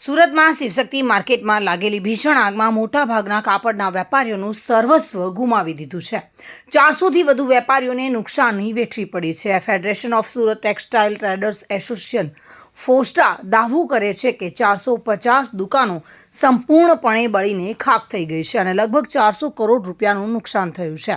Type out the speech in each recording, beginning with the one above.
સુરતમાં શિવશક્તિ માર્કેટમાં લાગેલી ભીષણ આગમાં મોટાભાગના કાપડના વેપારીઓનું સર્વસ્વ ગુમાવી દીધું છે. ચારસોથી વધુ વેપારીઓને નુકસાની વેઠવી પડી છે. Federation of Surat textile traders association FOSTA દાવો કરે છે કે ચારસો પચાસ દુકાનો સંપૂર્ણપણે બળીને ખાક થઈ ગઈ છે અને લગભગ ચારસો કરોડ રૂપિયાનું નુકસાન થયું છે.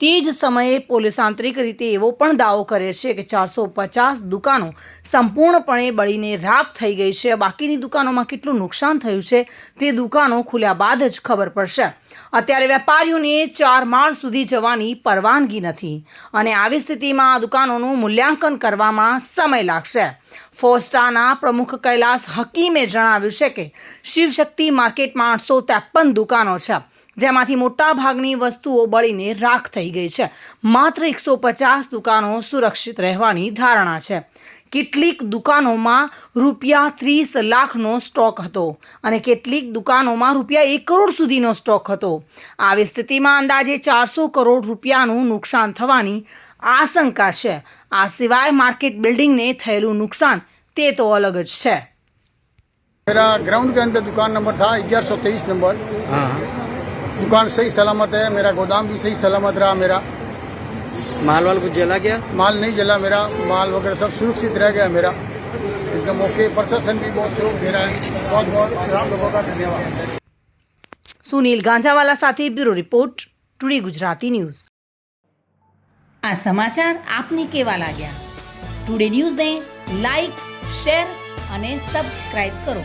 તે જ સમયે પોલીસ આંતરિક રીતે એવો પણ દાવો કરે છે કે ચારસો પચાસ દુકાનો સંપૂર્ણપણે બળીને રાખ થઈ ગઈ છે. બાકીની દુકાનોમાં કેટલું નુકસાન થયું છે તે દુકાનો ખુલ્યા બાદ જ ખબર પડશે. અત્યારે વેપારીઓને ચાર માળ સુધી જવાની પરવાનગી નથી અને આવી સ્થિતિમાં આ દુકાનોનું મૂલ્યાંકન કરવામાં સમય લાગશે. ફોસ્ટાના પ્રમુખ કૈલાસ હકીમે જણાવ્યું છે કે શિવશક્તિ માર્કેટમાં આઠસો ત્રેપન દુકાનો છે, જેમાંથી મોટા ભાગની વસ્તુઓ બળીને રાખ થઈ ગઈ છે. માત્ર એકસો પચાસ દુકાનો સુરક્ષિત રહેવાની ધારણા છે. કેટલીક દુકાનોમાં રૂપિયા ત્રીસ લાખનો સ્ટોક હતો અને કેટલીક દુકાનોમાં રૂપિયા એક કરોડ સુધીનો સ્ટોક હતો. આવી સ્થિતિમાં અંદાજે ચારસો કરોડ રૂપિયાનું નુકસાન થવાની આશંકા છે. આ સિવાય માર્કેટ બિલ્ડિંગને થયેલું નુકસાન તે તો અલગ જ છે मेरा ग्राउंड के अंदर दुकान नंबर था ग्यारह सौ तेईस नंबर हाँ दुकान सही सलामत है मेरा गोदाम भी सही सलामत रहा मेरा माल वाल कुछ जला गया माल नहीं जला मेरा माल वगैरह सब सुरक्षित रह गया मेरा एकदम ओके प्रशासन भी बहुत सहयोग दे रहा है बहुत बहुत आप लोगों का धन्यवाद સુનિલ ગાંજાવાલા સાથે bureau report today Gujarati news આ સમાચાર આપને કેવા લાગ્યા ટુડે ન્યૂઝને લાઈક શેર અને સબસ્ક્રાઈબ કરો.